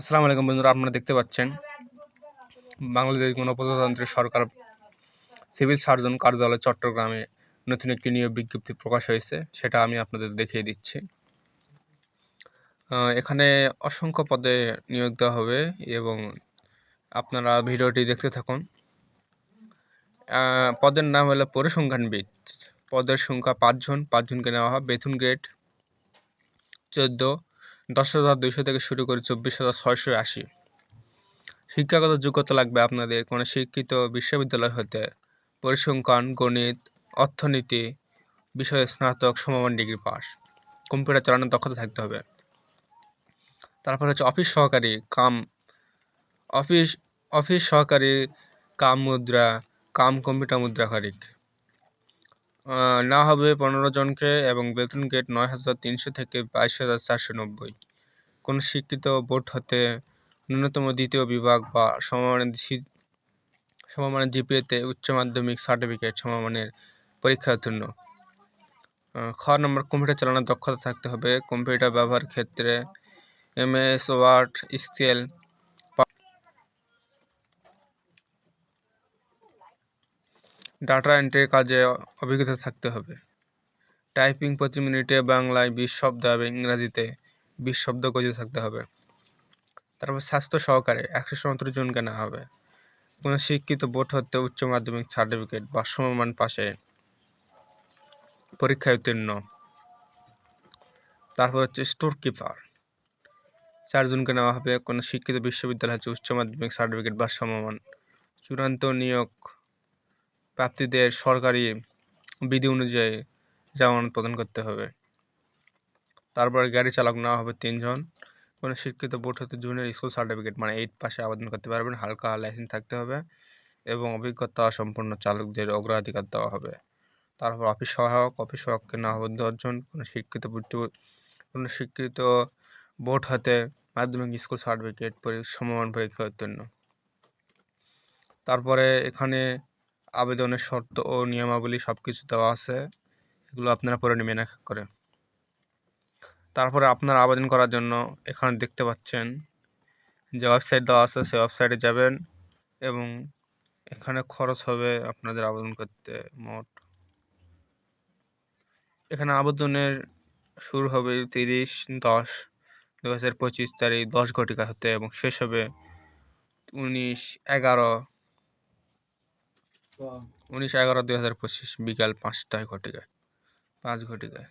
আসসালামু আলাইকুম বন্ধুরা, আপনারা দেখতে পাচ্ছেন বাংলাদেশ গণপ্রজাতন্ত্রী সরকার সিভিল সার্জন কার্যালয় চট্টগ্রামে নতুন একটি নিয়োগ বিজ্ঞপ্তি প্রকাশ হয়েছে, সেটা আমি আপনাদের দেখিয়ে দিচ্ছি। এখানে অসংখ্য পদে নিয়োগ দেওয়া হবে এবং আপনারা ভিডিওটি দেখতে থাকুন। পদের নাম হলো পরিসংখ্যানবিদ। পদের সংখ্যা পাঁচজন, পাঁচজনকে নেওয়া হয় বেতন গ্রেড চোদ্দ দশ হাজার দুইশো থেকে শুরু করে চব্বিশ হাজার ছয়শো আশি। শিক্ষাগত যোগ্যতা লাগবে আপনাদের কোনো শিক্ষিত বিশ্ববিদ্যালয় হতে। পরিসংখ্যান, গণিত, অর্থনীতি, বিষয়ে স্নাতক, সমমান ডিগ্রি পাস। কম্পিউটার চালানোর দক্ষতা থাকতে হবে। তারপর হচ্ছে অফিস সহকারী, কাম, অফিস অফিস সহকারী, কাম মুদ্রা, কাম কম্পিউটার মুদ্রাকারিক না হবে পনেরো জনকে এবং বেতন গেট নয় হাজার তিনশো থেকে বাইশ হাজার চারশো নব্বই। কোনো শিক্ষিত বোর্ড হতে ন্যূনতম দ্বিতীয় বিভাগ বা সমমানের সমমানের জিপিএতে উচ্চ মাধ্যমিক সার্টিফিকেট সমমানের পরীক্ষা উত্তীর্ণ আহ, খ নম্বর কম্পিউটার চালানোর দক্ষতা থাকতে হবে। কম্পিউটার ব্যবহার ক্ষেত্রে এমএস ওয়ার্ড স্কেল ডাটা এন্ট্রির কাজে অভিজ্ঞতা থাকতে হবে। টাইপিং প্রতি মিনিটে বাংলায় বিশ শব্দ এবং ইংরাজিতে বিশ শব্দ গজিয়ে থাকতে হবে। তারপর স্বাস্থ্য সহকারে একশো সত্তর জনকে নেওয়া হবে। কোনো শিক্ষিত বোর্ড হতে উচ্চ মাধ্যমিক সার্টিফিকেট বা সমমান পাশে পরীক্ষায় উত্তীর্ণ। তারপর হচ্ছে স্টোর কিপার। চারজনকে নেওয়া হবে। কোনো শিক্ষিত বিশ্ববিদ্যালয় হচ্ছে উচ্চ মাধ্যমিক সার্টিফিকেট বা সমমান। চূড়ান্ত নিয়োগ প্রাপ্তিদের সরকারি বিধি অনুযায়ী জামানত প্রদান করতে হবে। তারপর গাড়ি চালক নেওয়া হবে তিনজন। কোনো শিক্ষিত বোর্ড হতে জুনিয়র স্কুল সার্টিফিকেট মানে এইট পাশে আবেদন করতে পারবেন। হালকা লাইসেন্স থাকতে হবে এবং অভিজ্ঞতা সম্পন্ন চালকদের অগ্রাধিকার দেওয়া হবে। তারপর অফিস সহায়ক অফিস সহায়ককে নেওয়া হবে দশজন কোনো শিক্ষিত কোনো শিক্ষিত বোর্ড হতে মাধ্যমিক স্কুল সার্টিফিকেট সমমান পরীক্ষা উত্তীর্ণ। তারপরে এখানে আবেদনের শর্ত ও নিয়মাবলী সব কিছু দেওয়া আছে। এগুলো আপনারা পরে নেবেন এক করে। তারপরে আপনার আবেদন করার জন্য এখানে দেখতে পাচ্ছেন যে ওয়েবসাইট দেওয়া আছে, সেই ওয়েবসাইটে যাবেন এবং এখানে খরচ হবে আপনাদের আবেদন করতে মোট। এখানে আবেদনের শুরু হবে তিরিশ দশ দু হাজার পঁচিশ তারিখ, দশ ঘটিকা হতে এবং শেষ হবে উনিশ এগারো উনিশ এগারো দুই হাজার পঁচিশ বিকাল পাঁচটায় ঘটিকায় পাঁচ ঘটিকায়